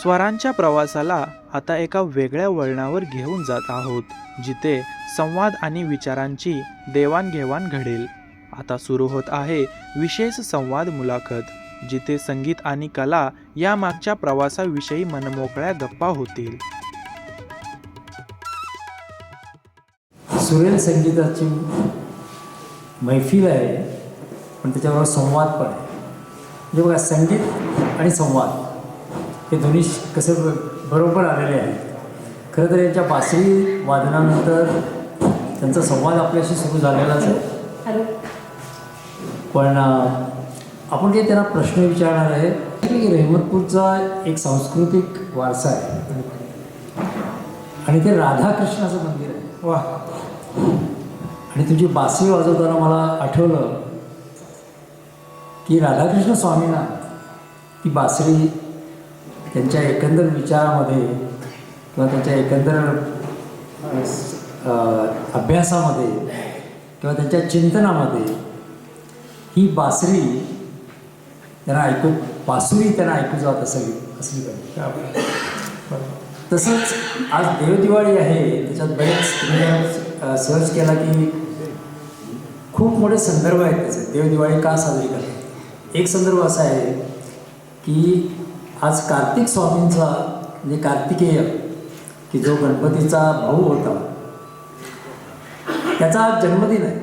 स्वरांच्या प्रवासाला आता एका वेगळ्या वळणावर घेऊन जात आहोत जिथे संवाद आणि विचारांची देवाणघेवाण घडेल. आता सुरू होत आहे विशेष संवाद मुलाखत जिथे संगीत आणि कला या मागच्या प्रवासाविषयी मनमोकळ्या गप्पा होतील. सुरेल संगीताची मैफिल आहे पण त्याच्याबरोबर संवाद पण आहे. म्हणजे बघा संगीत आणि संवाद. हे दोन्ही कसे ब- बरोबर आलेले आहेत. खरं तर यांच्या बासरी वादनानंतर त्यांचा संवाद आपल्याशी सुरू झालेलाच आहे. पण आपण काही त्यांना प्रश्न विचारणार आहे. की रेहमतपूरचा एक सांस्कृतिक वारसा आहे. आणि ते राधाकृष्णाचं मंदिर आहे. वा आणि तुझी बासरी वाजवताना मला आठवलं की राधाकृष्ण स्वामींना ती बासरी त्यांच्या एकंदर विचारामध्ये किंवा त्यांच्या एकंदर अभ्यासामध्ये किंवा त्यांच्या चिंतनामध्ये ही बासरी त्यांना ऐकू बासुरी त्यांना ऐकू जात असावी असली पाहिजे. तसंच आज देवदिवाळी आहे त्याच्यात बरेच सर्च केला की खूप मोठे संदर्भ आहेत त्याचे. देवदिवाळी का साजरी करतात? एक संदर्भ असा आहे की आज कार्तिक स्वामींचा म्हणजे कार्तिकेय की जो गणपतीचा भाऊ होता त्याचा आज जन्मदिन आहे.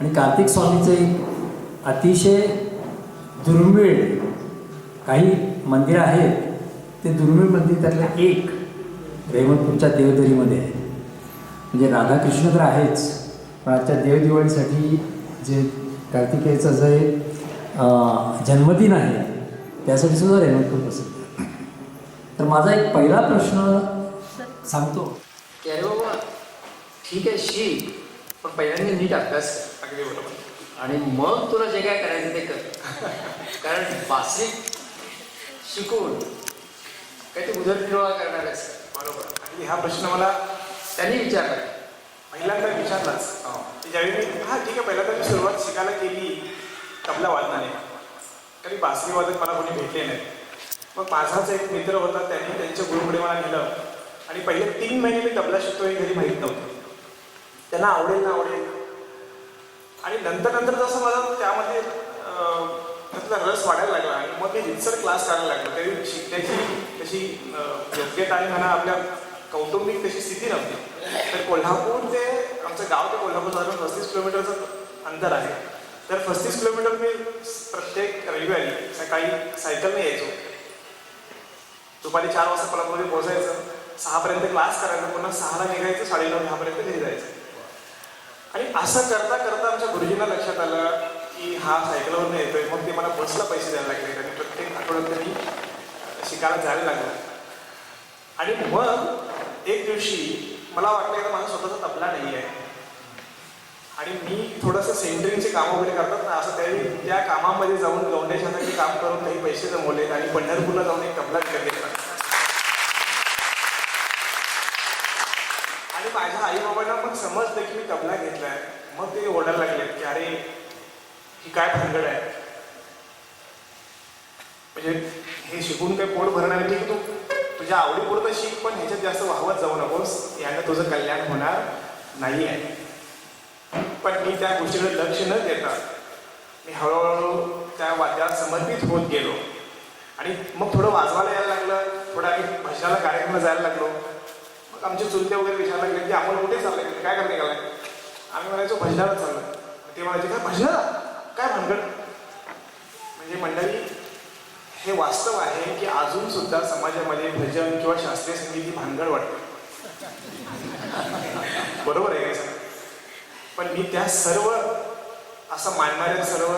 आणि कार्तिक स्वामीचे एक अतिशय दुर्मिळ काही मंदिरं आहेत ते दुर्मिळ मंदिर त्यातलं एक रेहमतपूरच्या देवदरीमध्ये आहे. म्हणजे राधाकृष्ण तर आहेच पण आजच्या देवदिवाळीसाठी जे कार्तिकेयचं जे जन्मदिन आहे त्यासाठी सुद्धा रेहमतपूर प्रसिद्ध आहे. तर माझा एक पहिला प्रश्न सांगतो. की अरे बाबा ठीक आहे शिक पण पहिल्यांदा नीट अभ्यास कर. अगदी बरोबर. आणि मग तुला जे काय करायचं ते कर. कारण बासरी शिकून काही ते उदरनिर्वाह करणार आहेस. बरोबर. आणि हा प्रश्न मला त्यांनी विचारला. पहिल्यांदा विचारलाच. की ज्यावेळी मी हा ठीक आहे पहिल्यांदा मी सुरुवात शिकायला केली तबला वादनाने तरी बासरी वादक मला कोणी भेटले नाही. मग माझाच एक मित्र होता त्यांनी त्यांच्या गुरुकडे मला नेलं. आणि पहिले तीन महिने मी तबला शिकतो हे घरी माहीत नव्हतं. त्यांना आवडेल ना आवडेल. आणि नंतर नंतर जसं मला त्यामध्ये त्यातला रस वाढायला लागला आणि मग मी रितसर क्लास करायला लागलो. तरी शिकण्याची तशी योग्यता आणि म्हणा आपल्या कौटुंबिक तशी स्थिती नव्हती. तर कोल्हापूर ते आमचं गाव ते कोल्हापूर साधारण पस्तीस किलोमीटरचं अंतर आहे. तर पस्तीस किलोमीटर मी प्रत्येक रविवारी सकाळी सायकलने यायचो. दुपारी चार वाजता कोल्हापूरमध्ये पोहोचायचं. सहापर्यंत क्लास करायचा. पुन्हा सहाला निघायचं. साडेनऊ दहापर्यंत घरी जायचं आणि असं करता करता आमच्या गुरुजींना लक्षात आलं की हा सायकलवरनं येतोय. मग ते मला बसला पैसे द्यायला लागले. आणि प्रत्येक आठवड्यात तरी शिकायला जायला लागलं. आणि मग एक दिवशी मला वाटलं की माझा स्वतःचा तबला नाही आहे आणि मी थोडंसं सेंटरिंगचे कामं वगैरे करतात ना असं त्यावेळी त्या कामामध्ये जाऊन गौंडेशासाठी काम करून काही पैसे जमवलेत आणि पंढरपूरला जाऊन एक तबला विकत घेतला. आणि माझ्या आई बाबांना पण समजलं की मी तबला घेतलाय. मग ते ओरडायला लागले की अरे ही काय भानगड आहे? म्हणजे हे शिकून काही पोट भरणार नाही. की तू तुझ्या आवडीपुरतं शिक पण ह्याच्यात जास्त वाहवत जाऊ नकोस. यानं तुझं कल्याण होणार नाही आहे पण मी त्या गोष्टीकडे लक्ष न देता मी हळूहळू त्या वाद्याला समर्पित होत गेलो. आणि मग थोडं वाजवायला यायला लागलं थोडं आम्ही भजनाला कार्यक्रम जायला लागलो. मग आमचे चुलते वगैरे विचारायला लागले की आपण कुठे चाललंय? काय करणे गेलाय आम्ही म्हणायचो भजनाला चाललं ते म्हणायचे काय भजनाला काय भानगड? म्हणजे मंडळी हे वास्तव आहे की अजून सुद्धा समाजामध्ये भजन किंवा शास्त्रीय संगीत ही भानगड वाटते. बरोबर आहे सर? पण मी त्या सर्व असं मानणाऱ्या सर्व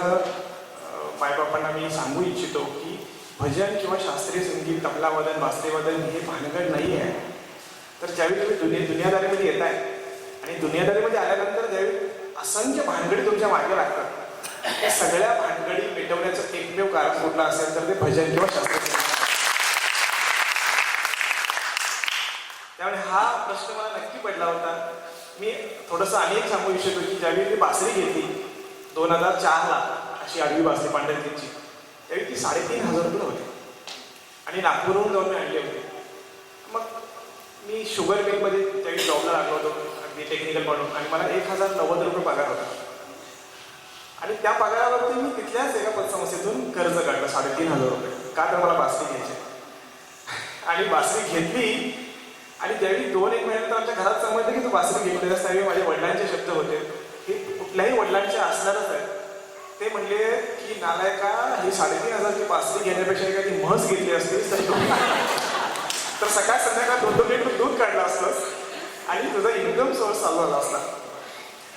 मायबापांना मी सांगू इच्छितो की भजन किंवा शास्त्रीय संगीत तबलावादन वाद्यवादन हे भानगड नाही आहे. तर ज्यावेळी तुम्ही दुनिया दुनियादारीमध्ये येत आहे आणि दुनियादारीमध्ये आल्यानंतर ज्यावेळी असंख्य भानगडी तुमच्या मागे लागतात त्या सगळ्या भानगडी मिटवण्याचं एकमेव कारण कुठलं असेल तर ते भजन किंवा शास्त्रीय त्यामुळे हा प्रश्न मला नक्की पडला होता. मी थोडंसं एक सांगू इच्छितो की ज्यावेळी मी बासरी घेतली दोन हजार चारला अशी आडवी बासरी पांढरतीची त्यावेळी ती साडेतीन हजार रुपये होती. आणि नागपूरहून जाऊन मी आणली होती. मग मी शुगर मिलमध्ये त्यावेळी जॉबला लागलो होतो अगदी टेक्निकल म्हणून आणि मला एक हजार नव्वद रुपये पगार होता. आणि त्या पगारावरती मी तिथल्याच एका पतसंस्थेतून कर्ज काढलं साडेतीन हजार रुपये. का तर मला बासरी घ्यायची. आणि बासरी घेतली आणि त्यावेळी दोन एक महिन्यानंतर आमच्या घरात समजलं की तू बासरी घेतलेल्यास त्यावेळी माझे वडिलांचे शब्द होते. हे कुठल्याही वडिलांचे असणारच आहे. ते म्हणले की नालायका ही साडेतीन हजारची बासरी घेण्यापेक्षा एखादी म्हस घेतली असतीस तर तर सकाळ संध्याकाळ दोन दोन लिटर दूध काढलं असतं आणि तुझा इन्कम सोर्स चालू झाला असता.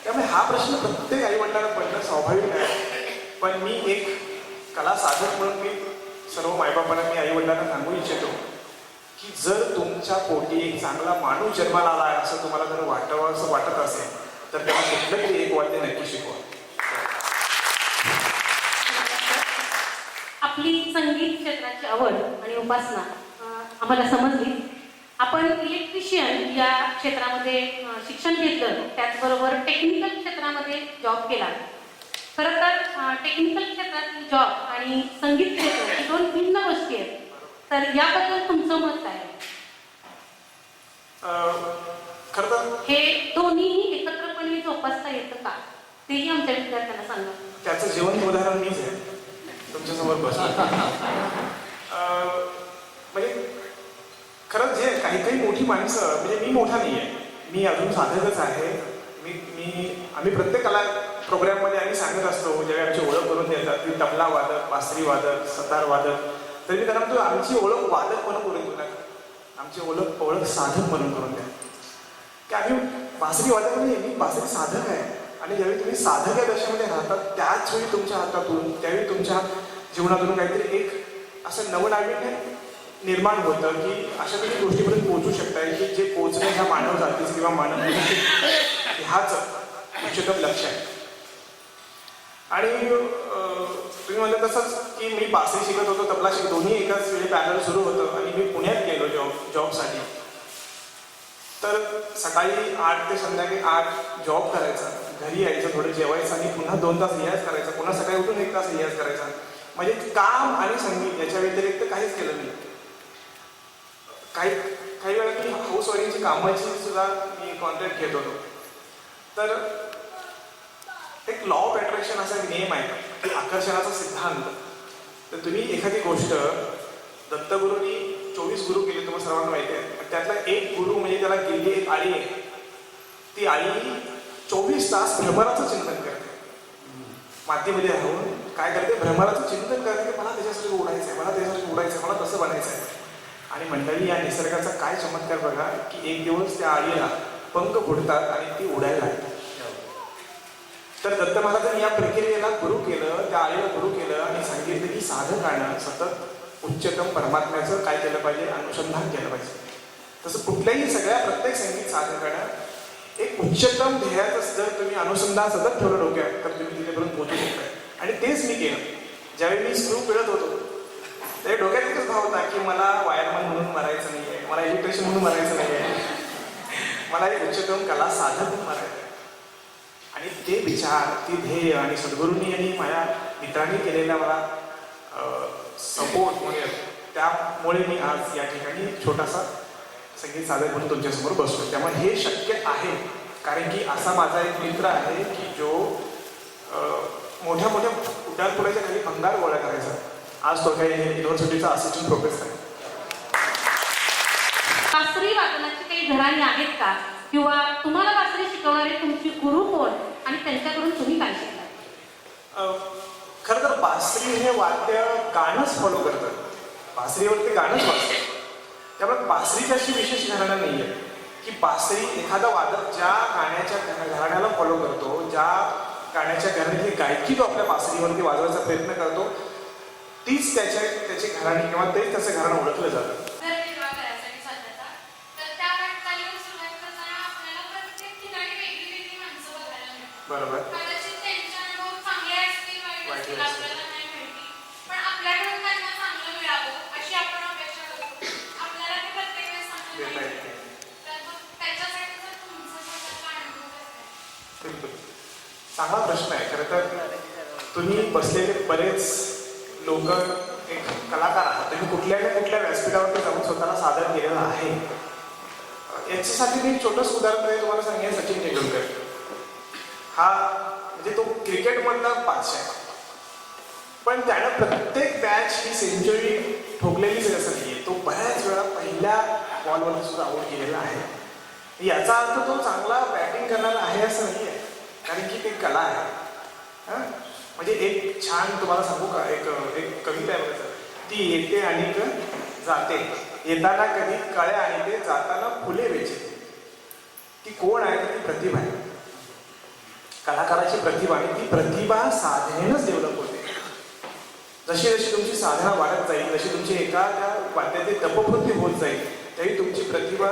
त्यामुळे हा प्रश्न प्रत्येक आई वडिलांना पडणं स्वाभाविक आहे पण मी एक कला साधक म्हणून मी सर्व मायबापांना मी आई वडिलांना सांगू इच्छितो. की जर तुमच्या पोटी एक चांगला माणूस जन्माला आला आहे असं तुम्हाला जर वाटावं असं वाटत असेल तर त्याला कुठलं तरी एक वाद्य नक्की शिकवा. आपली संगीत क्षेत्राची आवड आणि उपासना आम्हाला समजली. आपण इलेक्ट्रिशियन या क्षेत्रामध्ये शिक्षण घेतलं त्याचबरोबर टेक्निकल क्षेत्रामध्ये जॉब केला. खरं तर टेक्निकल क्षेत्रातील जॉब आणि संगीत क्षेत्र ही दोन भिन्न गोष्टी आहेत. तर याबद्दल तुमचं मत काय? खरं हे दोन्हीही एकत्रपणे जोपासता येतं का? तेही आमच्या विद्यार्थ्यांना सांगा. त्याचं जीवन उदाहरण मीच आहे. तुमच्यासमोर बसलो. अं, म्हणजे खरंच जे काही काही मोठी माणसं म्हणजे मी मोठा नाही आहे. मी अजून साधकच आहे. मी मी आम्ही प्रत्येक कला प्रोग्राममध्ये आम्ही सांगत असतो. ज्यावेळी आमची ओळख करून देतात की तबला वादक बासरी वादक सतार वादक तरी मी त्यांना म्हणतो आमची ओळख वादक म्हणून करून देऊ नका. आमची ओळख ओळख साधक म्हणून करून द्या. की आम्ही बासरी वादक म्हणजे मी बासरी साधक आहे. आणि ज्यावेळी तुम्ही साधक या दशेमध्ये राहतात त्याच वेळी तुमच्या हातातून त्यावेळी तुमच्या जीवनातून काहीतरी एक असं नवनाविन्य निर्माण होतं की अशा तुम्ही गोष्टीपर्यंत पोहोचू शकताय की जे पोहोचणे ह्या मानव जातीचं किंवा मानव ह्याच उच्चतम लक्ष आहे. आणि म्हणलं तसंच की मी बासरी शिकत होतो तबला शिकत दोन्ही एकाच वेळी पॅनल सुरू होतं आणि मी पुण्यात गेलो जॉब जॉबसाठी तर सकाळी आठ ते संध्याकाळी आठ जॉब करायचा. घरी यायचं थोडं जेवायचं आणि पुन्हा दोन तास रियाज करायचा. पुन्हा सकाळी उठून एक तास रियाज करायचा. म्हणजे काम आणि संगीत याच्या व्यतिरिक्त काहीच केलं नाही. काही काही वेळा मी हाऊस वाईफची कामाची सुद्धा मी कॉन्ट्रॅक्ट घेत होतो. तर एक लॉ ऑफ अट्रॅक्शन असा एक नियम आहे. आकर्षणाचा सिद्धांत. तर तुम्ही एखादी गोष्ट दत्तगुरूंनी चोवीस गुरु केले तुम्हाला सर्वांना माहिती आहे. त्यातला एक गुरु म्हणजे त्याला गेली एक आळी आहे. ती आई चोवीस तास भ्रमराचं चिंतन करते. मातीमध्ये राहून काय करते? भ्रमराचं चिंतन करते की मला त्याच्यासाठी उडायचं आहे मला त्याच्यासाठी उडायचं आहे मला तसं बनायचं आहे आणि मंडळी या निसर्गाचा काय चमत्कार बघा की एक दिवस त्या आळीला पंख फुटतात आणि ती उडायला लागते. तर दत्त महाराजांनी या प्रक्रियेला गुरु केलं त्या आईला गुरु केलं आणि सांगितलं की साधकानं सतत उच्चतम परमात्म्याचं काय केलं पाहिजे? अनुसंधान केलं पाहिजे. तसं कुठल्याही सगळ्या प्रत्येक संगीत साधकानं एक उच्चतम ध्येयाचं जर तुम्ही अनुसंधान सतत ठेवलं डोक्यात तर तुम्ही तिथेपर्यंत पोहोचू शकता. आणि तेच मी केलं. ज्यावेळी मी स्क्रू पिळत होतो ते डोक्यात एकच भाव होता की मला वायरमन म्हणून मरायचं नाही आहे मला इलेक्ट्रिशियन म्हणून मरायचं नाही आहे मला एक उच्चतम कला साधक म्हणून मरायचं आणि ते विचार ती ध्येय आणि सद्गुरूंनी आणि माझ्या मित्रांनी केलेला मला सपोर्ट म्हणजे त्यामुळे मी आज या ठिकाणी छोटासा संगीत सादर म्हणून तुमच्यासमोर बसतो त्यामुळे हे शक्य आहे कारण की असा माझा एक मित्र आहे की जो मोठ्या मोठ्या मोठ्या उड्डाणपुलाच्या खाली भंगार गोळा करायचा. आज तो काही युनिव्हर्सिटीचा असिस्टंट प्रोफेसर आहे. बासरी वादनाची काही घराणी आहेत का? किंवा तुम्हाला बासरी शिकवणारे तुमचे गुरु कोण आणि त्यांच्याकडून तुम्ही काय शिकला खरं तर बासरी हे वाद्य गाणंच फॉलो करतं. बासरीवरती गाणंच वाजतं. त्यामुळे बासरीची अशी विशेष घराणा नाही आहे की बासरी एखादा वादक ज्या गाण्याच्या घराण्याला फॉलो करतो ज्या गाण्याच्या घराण्याची गायकी तो आपल्या बासरीवरती वाजवायचा प्रयत्न करतो तीच त्याच्या त्याची घराणी किंवा तेच त्याचं घराणं ओळखलं जातं घर निर्वाह करायसाठी स्वतःचा तर त्या वाटचालीवर सुरुवात करताना आपल्याला प्रत्येक ठिकाणी वेगळी वेगळी माणसं बघायला मिळतात बरोबर. कदाचित त्यांचे अनुभव चांगले असतील वाईट वाईट असतील असतील. आपल्याला नाही माहिती. पण आपल्याकडून त्यांना चांगलं मिळावं अशी आपण अपेक्षा करतो. आपल्याला ते प्रत्येक वेळेस चांगलं देता नाही येते तर मग त्याच्यासाठी जर तुमचा स्वतःचा अनुभव कसं आहे? बिलकुल चांगला प्रश्न आहे. खरं तर तुम्ही बसलेले बरेच लोक एक कलाकार आहात. तुम्ही कुठल्या ना कुठल्या व्यासपीठावरती जाऊन स्वतःला सादर केलेलं आहे. याच्यासाठी मी एक छोटंसं उदाहरण तुम्हाला सांगेन सचिन तेंडुलकर. हा म्हणजे तो क्रिकेटमधला बादशाह आहे. पण त्यानं प्रत्येक मॅच ही सेंचुरी ठोकलेलीच असं असं आहे तो बऱ्याच वेळा पहिल्या बॉलवर सुद्धा आऊट केलेला आहे. याचा अर्थ तो चांगला बॅटिंग करणारा आहे असं नाही आहे कारण की ते कला आहे. हां? म्हणजे एक छान तुम्हाला सांगू का? एक एक कविता आहे बघा ती येते आणि जाते. येताना कधी कळ्या आणि ते जाताना फुले वेचे. ती कोण आहे? ती प्रतिभा आहे. कलाकाराची प्रतिभा आहे. ती प्रतिभा साधनेनंच डेव्हलप होते. जशी जशी तुमची साधना वाढत जाईल जशी तुमची एका त्या वाद्याची तपवृत्ती होत जाईल तरी तुमची प्रतिभा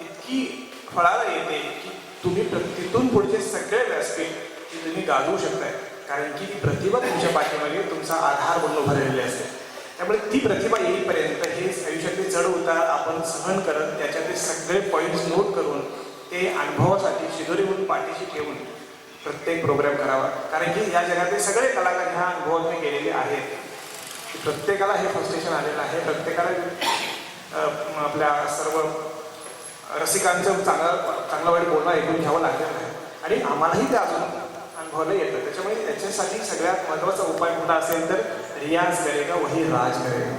इतकी फळाला येते की तुम्ही प्र- तिथून पुढचे सगळे व्यासपीठ ती तुम्ही गाजवू शकताय. कारण की ती प्रतिभा तुमच्या पाठीमागे तुमचा आधार म्हणून भरलेली असते. त्यामुळे ती प्रतिभा येईपर्यंत हे आयुष्यातले चढ उतार आपण सहन करत त्याच्यातले सगळे पॉईंट्स नोट करून ते अनुभवासाठी शिदोरी पाठीशी ठेवून प्रत्येक प्रोग्राम करावा. कारण की या जगातले सगळे कलाकार ह्या अनुभवातून गेलेले आहेत. प्रत्येकाला हे फ्रस्ट्रेशन आलेलं आहे. प्रत्येकाला आपल्या सर्व रसिकांचं चांगलं चांगलं वाईट बोलणं ऐकून घ्यावं लागलेलं आहे. आणि आम्हालाही ते अजून अनुभवायला येतं. त्याच्यामुळे त्याच्यासाठी सगळ्यात महत्त्वाचा उपाय कुठला असेल तर रियाज करेगा वही राज करेगा